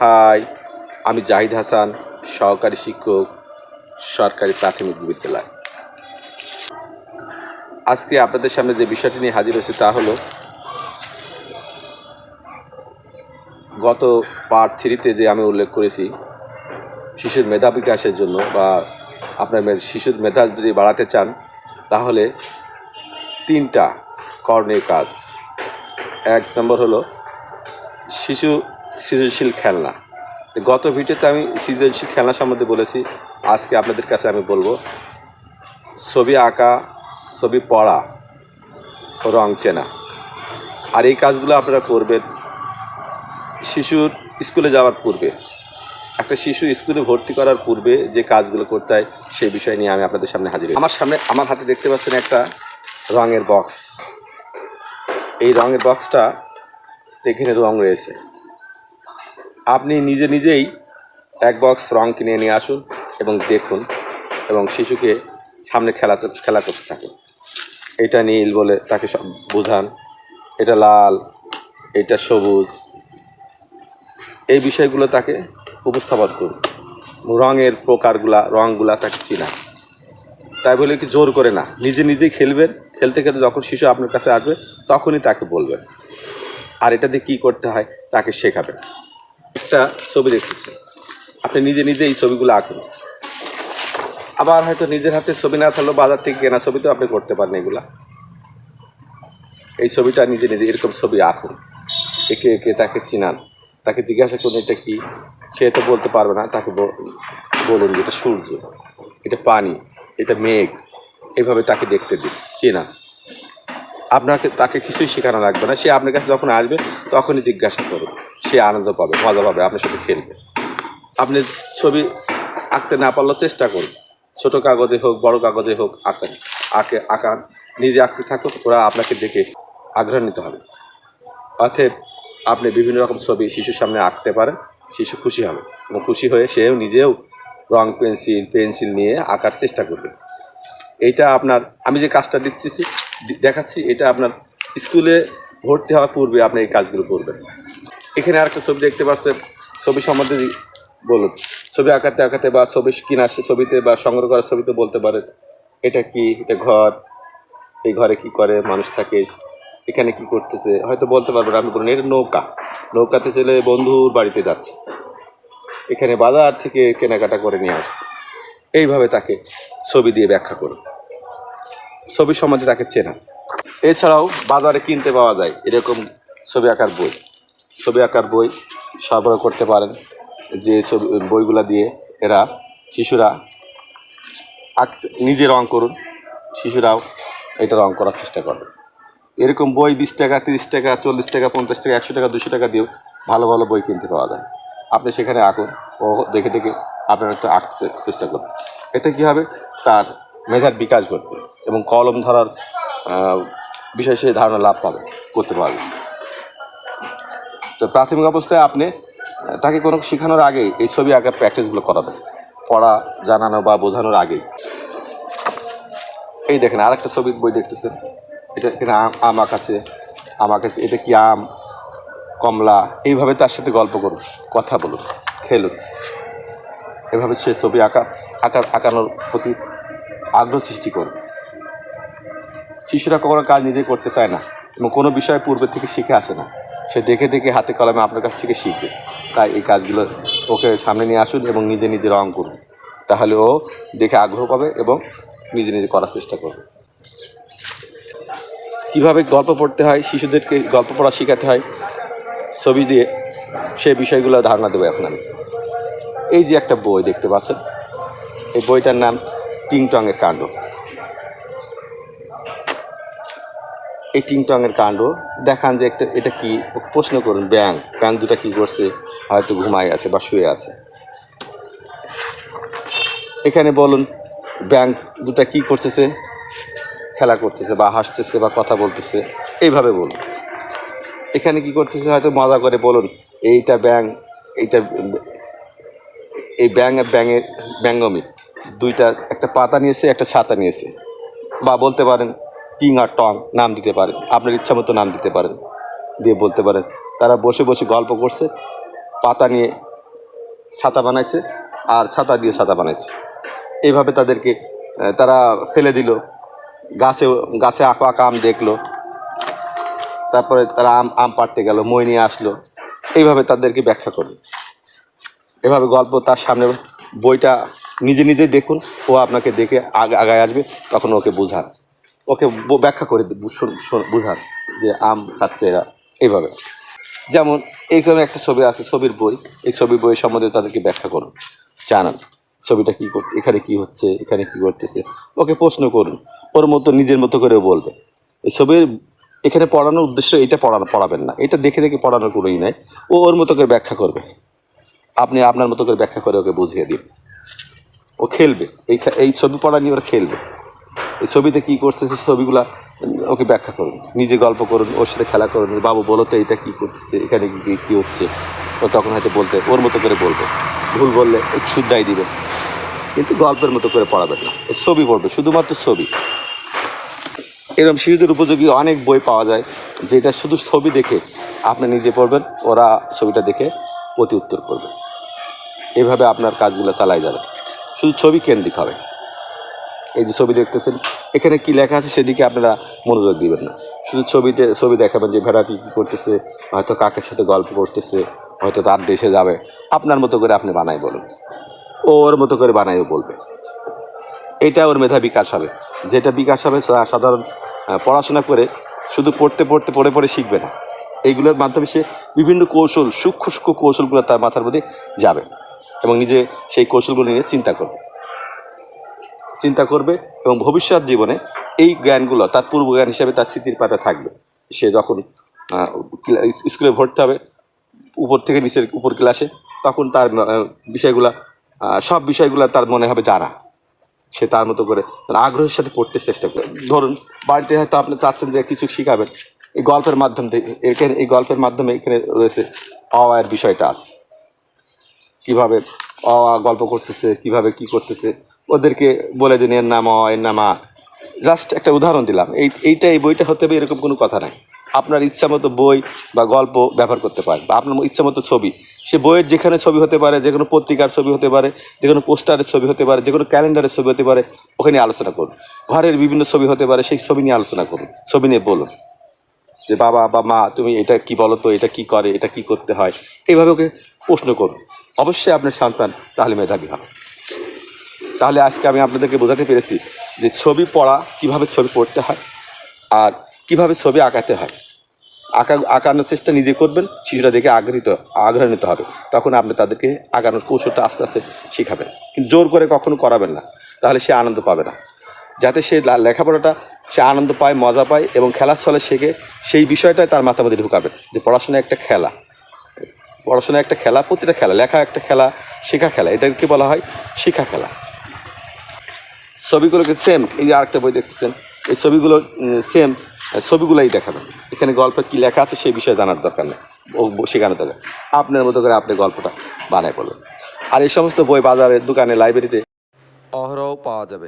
High, আমি জাহিদ হাসান, সহকারী শিক্ষক, সরকারি প্রাথমিক বিদ্যালয়। আজকে আপনাদের সামনে যে বিষয়টি নিয়ে হাজির হয়েছে তা হলো, গত পার্ট থ্রিতে যে আমি উল্লেখ করেছি, শিশুর মেধা বিকাশের জন্য বা আপনার শিশুর মেধা যদি বাড়াতে চান, তাহলে তিনটা করণীয় কাজ। এক নম্বর হলো, শিশু সৃজনশীল খেলনা। গত ভিডিওতে আমি সৃজনশীল খেলনা সম্বন্ধে বলেছি, আজকে আপনাদের কাছে আমি বলব, ছবি আঁকা, ছবি পড়া, রং চেনা। আর এই কাজগুলো আপনারা করবেন শিশুর স্কুলে যাওয়ার পূর্বে। একটা শিশু স্কুলে ভর্তি করার পূর্বে যে কাজগুলো করতে হয়, সেই বিষয় নিয়ে আমি আপনাদের সামনে হাজির। আমার সামনে, আমার হাতে দেখতে পাচ্ছেন একটা রঙের বক্স। এই রঙের বক্সটা এখানে রং রয়েছে। আপনি নিজে নিজেই এক বক্স রং কিনে নিয়ে আসুন এবং দেখুন এবং শিশুকে সামনে খেলা খেলা করতে থাকুন। এটা নীল বলে তাকে সব বোঝান। এটা লাল, এটা সবুজ। এই বিষয়গুলো তাকে উপস্থাপন করুন। রঙের প্রকারগুলা, রঙগুলা তাকে চিনা তাই বলে কি জোর করে না। নিজে নিজেই খেলবেন। খেলতে খেলতে যখন শিশু আপনার কাছে আসবে, তখনই তাকে বলবেন। আর এটা দিয়ে কী করতে হয়, তাকে শেখাবেন। একটা ছবি দেখতেছে। আপনি নিজে নিজে এই ছবিগুলো আঁকুন। আবার হয়তো নিজের হাতে ছবি না থাকলেও বাজার থেকে কেনা ছবি তো আপনি করতে পারেন এগুলা। এই ছবিটা নিজে নিজে এরকম ছবি আঁকুন। একে একে তাকে চিনান। তাকে জিজ্ঞাসা করুন, এটা কি? সে তো বলতে পারবে না, তাকে বলুন যে এটা সূর্য, এটা পানি, এটা মেঘ। এইভাবে তাকে দেখতে দিন, চেনান। আপনাকে, তাকে কিছুই শেখানো লাগবে না। সে আপনার কাছে যখন আসবে, তখনই জিজ্ঞাসা করবে। সে আনন্দ পাবে, মজা পাবে, আপনার সাথে খেলবে। আপনি ছবি আঁকতে না পারলেও চেষ্টা করুন। ছোটো কাগজে হোক, বড় কাগজে হোক, আঁকেন। আঁকে, আঁকান। নিজে আঁকতে থাকুক, ওরা আপনাকে দেখে আগ্রহ নিতে হবে। অতএব আপনি বিভিন্ন রকম ছবি শিশুর সামনে আঁকতে পারেন, শিশু খুশি হবে। এবং খুশি হয়ে সেও নিজেও রং পেন্সিল পেন্সিল নিয়ে আঁকার চেষ্টা করবে। এইটা আপনার, আমি যে কাজটা দিচ্ছি দেখাচ্ছি, এটা আপনার স্কুলে ভর্তি হওয়ার পূর্বে আপনি এই কাজগুলো করবেন। এখানে আর একটা ছবি দেখতে পাচ্ছেন, ছবি সম্বন্ধে বলুন। ছবি আঁকাতে আঁকাতে বা ছবি কিনার ছবিতে বা সংগ্রহ করার ছবিতে বলতে পারেন, এটা কি, এটা ঘর, এই ঘরে কি করে, মানুষ থাকে, এখানে কি করতেছে, হয়তো বলতে পারবেন আপনি বলুন, এটা নৌকা। নৌকাতে চলে বন্ধুর বাড়িতে যাচ্ছে। এখানে বাজার থেকে কেনাকাটা করে নিয়ে আসছে। এইভাবে তাকে ছবি দিয়ে ব্যাখ্যা করুন। ছবি সম্বন্ধে তাকে চেনা। এছাড়াও বাজারে কিনতে পাওয়া যায় এরকম ছবি আঁকার বই। ছবি আঁকার বই সরবরাহ করতে পারেন। যে ছবি, বইগুলা দিয়ে এরা শিশুরা আঁকতে, নিজে রং করুন, শিশুরাও এটা রং করার চেষ্টা করবে। এরকম বই বিশ টাকা, তিরিশ টাকা, চল্লিশ টাকা, পঞ্চাশ টাকা, একশো টাকা, দুশো টাকা দিয়েও ভালো ভালো বই কিনতে পাওয়া যায়। আপনি সেখানে আঁকুন ও দেখে দেখে আপনার একটু আঁকতে চেষ্টা করুন। এতে কী হবে? তার মেধার বিকাশ ঘটবে এবং কলম ধরার বিষয়ে সে ধারণা লাভ পাবে, করতে পারবে। তো প্রাথমিক অবস্থায় আপনি তাকে কোনো শেখানোর আগেই এই ছবি আঁকার প্র্যাকটিসগুলো করাবেন। পড়া, জানানো বা বোঝানোর আগেই। এই দেখেন আর একটা ছবির বই দেখতেছেন। এটা এখানে আম আঁকাছে। আম আঁকাছে। এটা কি আম, কমলা? এইভাবে তার সাথে গল্প করুন, কথা বলুন, খেলুন। এভাবে সে ছবি আঁকা আঁকা আঁকানোর প্রতি আগ্রহ সৃষ্টি করবে। শিশুরা কখনো কাজ নিজে করতে চায় না এবং কোনো বিষয় পূর্বের থেকে শিখে আসে না। সে দেখে দেখে হাতে কলমে আপনার কাছ থেকে শিখবে। তাই এই কাজগুলো ওকে সামনে নিয়ে আসুন এবং নিজে নিজে রং করুন। তাহলে ও দেখে আগ্রহ পাবে এবং নিজে নিজে করার চেষ্টা করবে। কীভাবে গল্প পড়তে হয়, শিশুদেরকে গল্প পড়া শেখাতে হয়, ছবি দিয়ে সে বিষয়গুলো ধারণা দেবো এখন আমি। এই যে একটা বই দেখতে পাচ্ছেন। এই বইটার নাম টিং টংয়ের কাণ্ড। এই টিং টংয়ের কাণ্ড, দেখান যে একটা, এটা কি প্রশ্ন করুন, ব্যাং ব্যাং দুটা কি করছে, হয়তো ঘুমায় আছে বা শুয়ে আছে। এখানে বলুন, ব্যাং দুটা কি করতেছে, খেলা করতেছে বা হাসতেছে বা কথা বলতেছে, এইভাবে বলুন। এখানে কি করতেছে, হয়তো মজা করে বলুন, এইটা ব্যাং, এইটা, এই ব্যাং, ব্যাঙের, ব্যঙ্গমি। দুইটা, একটা পাতা নিয়েছে, একটা ছাতা নিয়েছে। বা বলতে পারেন টিং আর টং নাম দিতে পারেন আপনার ইচ্ছা মতো নাম দিতে পারেন, দিয়ে বলতে পারেন। তারা বসে বসে গল্প করছে, পাতা নিয়ে ছাতা বানাইছে, আর ছাতা দিয়ে ছাতা বানাইছে। এইভাবে তাদেরকে তারা ফেলে দিল। গাছে গাছে আঁকা আঁকা আম দেখল। তারপরে তারা আম আম পাড়তে গেল, মই নিয়ে আসলো। এইভাবে তাদেরকে ব্যাখ্যা করবে এভাবে গল্প তার সামনে, বইটা নিজে নিজে দেখুন, ও আপনাকে দেখে আগ- আগায় আসবে, তখন ওকে বুঝান। ওকে ব্যাখ্যা করে বুঝান যে আম খাচ্ছে এরা এইভাবে। যেমন এইখানে একটা ছবি আছে, ছবির বই। এই ছবির বই সম্বন্ধে তাদেরকে ব্যাখ্যা করুন, জানান ছবিটা কী করতে, এখানে কি হচ্ছে, এখানে কি করতেছে ওকে প্রশ্ন করুন, ওর মতো, নিজের মতো করেও বলবে। এই ছবির, এখানে পড়ানোর উদ্দেশ্য এটা পড়ানো পড়াবেন না। এটা দেখে দেখে পড়ানোর কোনোই নাই। ও ওর মতো করে ব্যাখ্যা করবে। আপনি আপনার মতো করে ব্যাখ্যা করে ওকে বুঝিয়ে দিন। ও খেলবে। এই এই ছবি পড়া নিয়ে ওরা খেলবে। এই ছবিতে কী করতেছে ছবিগুলা, ওকে ব্যাখ্যা করুন। নিজে গল্প করুন, ওর সাথে খেলা করুন। বাবু, বলো তো এটা কী করতেছে? এখানে কী কী হচ্ছে? ও তখন হয়তো বলতে, ওর মতো করে বলবে। ভুল বললে শুদ্ধাই দিবে। কিন্তু গল্পের মতো করে পড়াবেন না। এই ছবি পড়বে, শুধুমাত্র ছবি। এরকম শিশুদের উপযোগী অনেক বই পাওয়া যায়, যেটা শুধু ছবি দেখে আপনি নিজে পড়বেন, ওরা ছবিটা দেখে প্রতি উত্তর করবে। এভাবে আপনার কাজগুলো চালাই যাবে। শুধু ছবি কেন্দ্রিক হবে। এই যে ছবি দেখতেছেন, এখানে কি লেখা আছে সেদিকে আপনারা মনোযোগ দিবেন না। শুধু ছবিতে ছবি দেখাবেন যে ভেড়াটি কী করতেছে, হয়তো কাকের সাথে গল্প করতেছে, হয়তো তার দেশে যাবে। আপনার মতো করে আপনি বানাই বলুন। ও ওর মতো করে বানাইও বলবে। এটা ওর মেধা বিকাশ হবে। যেটা বিকাশ হবে সাধারণ পড়াশোনা করে শুধু পড়তে পড়তে পড়ে পড়ে শিখবে না। এইগুলোর মাধ্যমে সে বিভিন্ন কৌশল, সূক্ষ্ম সূক্ষ্ম কৌশলগুলো তার মাথার মধ্যে যাবে। এবং নিজে সেই কৌশলগুলো নিয়ে চিন্তা করবে। চিন্তা করবে এবং ভবিষ্যৎ জীবনে এই জ্ঞানগুলো, তার পূর্ব জ্ঞান হিসেবে তার স্মৃতির পাতা থাকবে। সে যখন স্কুলে ভর্তি হবে, উপর থেকে নিচের, উপর ক্লাসে, তখন তার বিষয়গুলা সব বিষয়গুলো তার মনে হবে জানা। সে তার মতো করে তার আগ্রহের সাথে পড়তে চেষ্টা করে ধরুন, বাড়িতে হয়তো আপনি চাচ্ছেন যে কিছু শিখাবেন। এই গল্পের মাধ্যম থেকে, এখানে এই গল্পের মাধ্যমে এখানে রয়েছে অয়ের বিষয়টা আছে। কীভাবে গল্প করতেছে, কীভাবে কি করতেছে, ওদেরকে বলে দিন এর নাম এর নাম, আ। জাস্ট একটা উদাহরণ দিলাম, এই, এইটা, এই বইটা হতে হবে, এরকম কোনো কথা নাই। আপনার ইচ্ছা মতো বই বা গল্প ব্যবহার করতে পারেন, বা আপনার ইচ্ছা মতো ছবি। সে বইয়ের যেখানে ছবি হতে পারে যে কোনো পত্রিকার ছবি হতে পারে যে কোনো পোস্টারের ছবি হতে পারে যে কোনো ক্যালেন্ডারের ছবি হতে পারে, ওখানে আলোচনা করুন। ঘরের বিভিন্ন ছবি হতে পারে, সেই ছবি নিয়ে আলোচনা করুন, ছবি নিয়ে বলুন। যে বাবা বা মা, তুমি এটা কি বলো তো, এটা কি করে, এটা কি করতে হয়? এইভাবে ওকে প্রশ্ন করুন। অবশ্যই আপনার সন্তান তাহলে মেধাবী হবে। তাহলে আজকে আমি আপনাদেরকে বোঝাতে পেরেছি যে ছবি পড়া, কীভাবে ছবি পড়তে হয় আর কীভাবে ছবি আঁকাতে হয়। আঁকা, আঁকানোর চেষ্টা নিজে করবেন, শিশুরা দেখে আগ্রহিত, আগ্রহান্বিত হবে। তখন আপনি তাদেরকে আঁকানোর কৌশলটা আস্তে আস্তে শেখাবেন। কিন্তু জোর করে কখনো করাবেন না, তাহলে সে আনন্দ পাবে না। যাতে সে লেখাপড়াটা সে আনন্দ পায়, মজা পায় এবং খেলার ছলে শেখে, সেই বিষয়টাই তার মাথার মধ্যে ঢুকাবেন যে পড়াশোনা একটা খেলা। পড়াশোনা একটা খেলা, প্রতিটা খেলা, লেখা একটা খেলা, শেখা খেলা, এটাকে বলা হয় শেখা খেলা। ছবিগুলোকে সেম এই যে আরেকটা বই দেখতেছেন, এই ছবিগুলো সেম ছবিগুলোই দেখাবেন। এখানে গল্পে কী লেখা আছে সেই বিষয়ে জানার দরকার নেই শেখানো দরকার আপনার মতো করে আপনি গল্পটা বানায় বলুন। আর এই সমস্ত বই বাজারে, দোকানে লাইব্রেরিতে অহরহ পাওয়া যাবে।